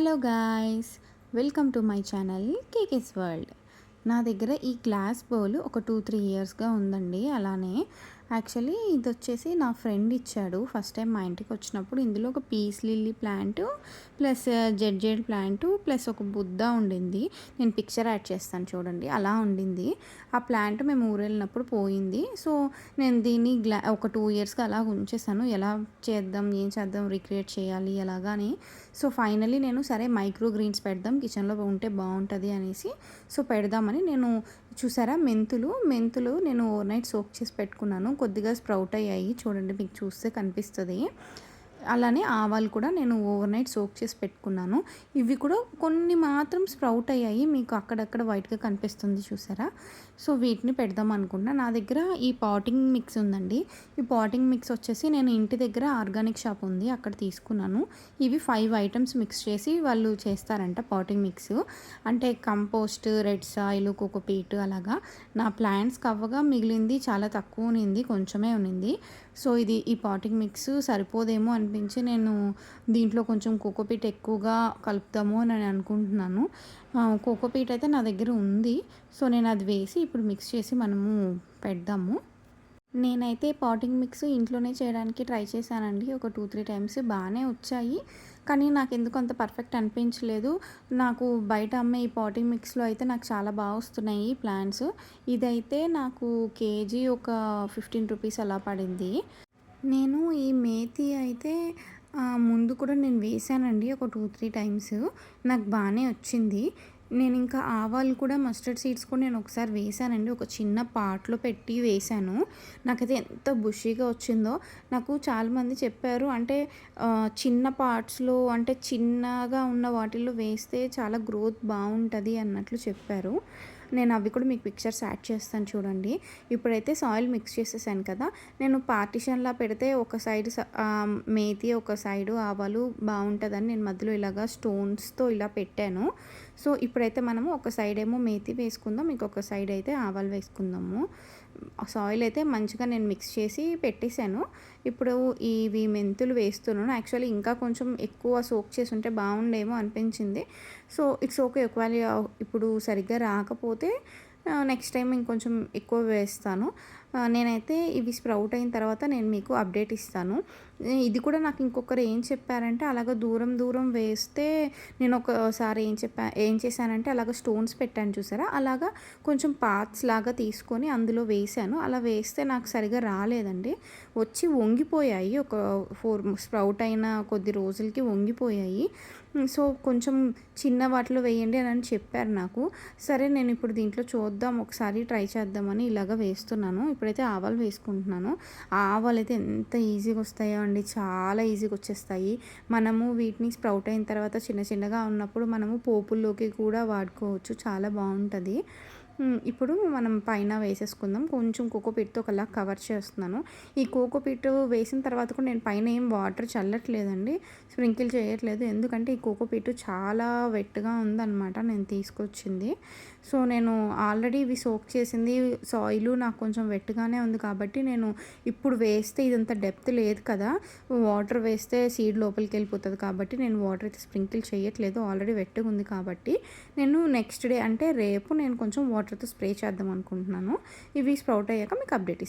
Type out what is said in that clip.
Hello guys welcome to my channel KK's world నా దగ్గర ఈ గ్లాస్ బౌల్ ఒక టూ త్రీ ఇయర్స్గా ఉందండి. అలానే యాక్చువల్లీ ఇది వచ్చేసి నా ఫ్రెండ్ ఇచ్చాడు. ఫస్ట్ టైం మా ఇంటికి వచ్చినప్పుడు. ఇందులో ఒక peace lily plant plus Z Z plant plus ఒక బుద్ధ ఉండింది. నేను పిక్చర్ యాడ్ చేస్తాను చూడండి. అలా ఉండింది. ఆ ప్లాంట్ మేము ఊరెళ్ళినప్పుడు వెళ్ళినప్పుడు పోయింది. సో నేను దీన్ని గ్లా ఒక టూ ఇయర్స్గా అలా ఉంచేసాను. ఎలా చేద్దాం ఏం చేద్దాం రిక్రియేట్ చేయాలి ఎలాగని సో ఫైనలీ నేను సరే మైక్రో గ్రీన్స్ పెడదాం కిచెన్లో ఉంటే బాగుంటుంది అనేసి. సో పెడదామని నేను చూసారా మెంతులు? మెంతులు నేను ఓవర్ నైట్ సోక్ చేసి పెట్టుకున్నాను. కొద్దిగా స్ప్రౌట్ అయ్యాయి. చూడండి మీకు చూస్తే కనిపిస్తుంది. అలానే ఆవాలు కూడా నేను ఓవర్ నైట్ సోక్ చేసి పెట్టుకున్నాను. ఇవి కూడా కొన్ని మాత్రం స్ప్రౌట్ అయ్యాయి. మీకు అక్కడక్కడ వైట్గా కనిపిస్తుంది చూసారా? సో వీటిని పెడదాం అనుకున్నా. నా దగ్గర ఈ పాటింగ్ మిక్స్ ఉందండి. ఈ పాటింగ్ మిక్స్ వచ్చేసి నేను ఇంటి దగ్గర ఆర్గానిక్ షాప్ ఉంది. అక్కడ తీసుకున్నాను. ఇవి ఫైవ్ ఐటమ్స్ మిక్స్ చేసి వాళ్ళు చేస్తారంట పాటింగ్ మిక్స్. అంటే కంపోస్ట్ రెడ్ సాయిల్ కోకోపీట్ అలాగా. నా ప్లాంట్స్ కవ్వగా మిగిలింది చాలా తక్కువ ఉన్నింది కొంచెమే ఉన్నింది. సో ఇది ఈ పాటింగ్ మిక్స్ సరిపోదేమో అని అనిపించి నేను దీంట్లో కొంచెం కోకోపీట్ ఎక్కువగా కలుపుతాము అని అనుకుంటున్నాను. కోకోపీట్ అయితే నా దగ్గర ఉంది. సో నేను అది వేసి ఇప్పుడు మిక్స్ చేసి మనము పెడదాము. నేనైతే పాటింగ్ మిక్స్ ఇంట్లోనే చేయడానికి ట్రై చేశానండి. ఒక టూ త్రీ టైమ్స్ బాగానే వచ్చాయి. కానీ నాకు ఎందుకు అంత పర్ఫెక్ట్ అనిపించలేదు. నాకు బయట అమ్మే ఈ పాటింగ్ మిక్స్లో అయితే నాకు చాలా బాగా వస్తున్నాయి ప్లాంట్స్. ఇదైతే నాకు కేజీ ఒక ఫిఫ్టీన్ రూపీస్ అలా పడింది. నేను ఈ మేతి అయితే ముందు కూడా నేను వేసానండి ఒక టూ త్రీ టైమ్స్. నాకు బాగానే వచ్చింది. నేను ఇంకా ఆవాలు కూడా మస్టర్డ్ సీడ్స్ కూడా నేను ఒకసారి వేసానండి ఒక చిన్న పాట్లో పెట్టి వేసాను నాకైతే ఎంత బుషీగా వచ్చిందో. నాకు చాలామంది చెప్పారు అంటే చిన్న పార్ట్స్లో అంటే చిన్నగా ఉన్న వాటిల్లో వేస్తే చాలా గ్రోత్ బాగుంటుంది అన్నట్లు చెప్పారు. నేను అవి కూడా మీకు పిక్చర్స్ యాడ్ చేస్తాను చూడండి. ఇప్పుడైతే సాయిల్ మిక్స్ చేసేసాను కదా నేను పార్టిషన్లా పెడితే ఒక సైడ్ మేతి ఒక సైడు ఆవాలు బాగుంటుందని నేను మధ్యలో ఇలాగా స్టోన్స్తో ఇలా పెట్టాను. సో ఇప్పుడైతే మనము ఒక సైడ్ ఏమో మేతి వేసుకుందాం ఇంకొక సైడ్ అయితే ఆవాలు వేసుకుందాము. సాయిల్ అయితే మంచిగా నేను మిక్స్ చేసి పెట్టేశాను. ఇప్పుడు ఇవి మెంతులు వేస్తున్నాను. యాక్చువల్లీ ఇంకా కొంచెం ఎక్కువ సోక్ చేసి ఉంటే బాగుండేమో అనిపించింది. So it's okay. ఒకవేళ ఇప్పుడు సరిగ్గా రాకపోతే నెక్స్ట్ టైం ఇంకొంచెం ఎక్కువ వేస్తాను. నేనైతే ఇవి స్ప్రౌట్ అయిన తర్వాత నేను మీకు అప్డేట్ ఇస్తాను. ఇది కూడా నాకు ఇంకొకరు ఏం చెప్పారంటే అలాగ దూరం దూరం వేస్తే నేను ఒకసారి ఏం చెప్పా ఏం చేశానంటే అలాగ స్టోన్స్ పెట్టాను చూసారా? అలాగా కొంచెం పార్ట్స్ లాగా తీసుకొని అందులో వేసాను అలా వేస్తే నాకు సరిగా రాలేదండి. వచ్చి వంగిపోయాయి. ఒక ఫోర్ స్ప్రౌట్ అయిన కొద్ది రోజులకి వంగిపోయాయి. సో కొంచెం చిన్న వాటిలో వేయండి అని చెప్పారు నాకు. సరే నేను ఇప్పుడు దీంట్లో చూద్దాం. ఒకసారి ట్రై చేద్దామని ఇలాగ వేస్తున్నాను. ఇప్పుడైతే ఆవాలు వేసుకుంటున్నాను. ఆవాలు అయితే ఎంత ఈజీగా వస్తాయో అండి. చాలా ఈజీగా వచ్చేస్తాయి. మనము వీటిని స్ప్రౌట్ అయిన తర్వాత చిన్న చిన్నగా ఉన్నప్పుడు మనము పోపుల్లోకి కూడా వాడుకోవచ్చు. చాలా బాగుంటుంది. ఇప్పుడు మనం పైన వేసేసుకుందాం. కొంచెం కోకోపీట్తో ఒకలా కవర్ చేస్తున్నాను. ఈ కోకోపీట్ వేసిన తర్వాత కూడా నేను పైన ఏం వాటర్ చల్లట్లేదండి. స్ప్రింకిల్ చేయట్లేదు. ఎందుకంటే ఈ కోకోపీట్ చాలా వెట్గా ఉందన్నమాట నేను తీసుకొచ్చింది. సో నేను ఆల్రెడీ ఇవి సోక్ చేసింది. సాయిల్ నాకు కొంచెం వెట్గానే ఉంది కాబట్టి నేను ఇప్పుడు వేస్తే ఇదంత డెప్త్ లేదు కదా. వాటర్ వేస్తే సీడ్ లోపలికి వెళ్ళిపోతుంది కాబట్టి నేను వాటర్ అయితే స్ప్రింకిల్ చేయట్లేదు. ఆల్రెడీ వెట్టుగా ఉంది కాబట్టి. నేను నెక్స్ట్ డే అంటే రేపు నేను కొంచెం వాటర్ వాటర్తో స్ప్రే చేద్దాం అనుకుంటున్నాను. ఇవి స్ప్రౌట్ అయ్యాక మీకు అప్డేట్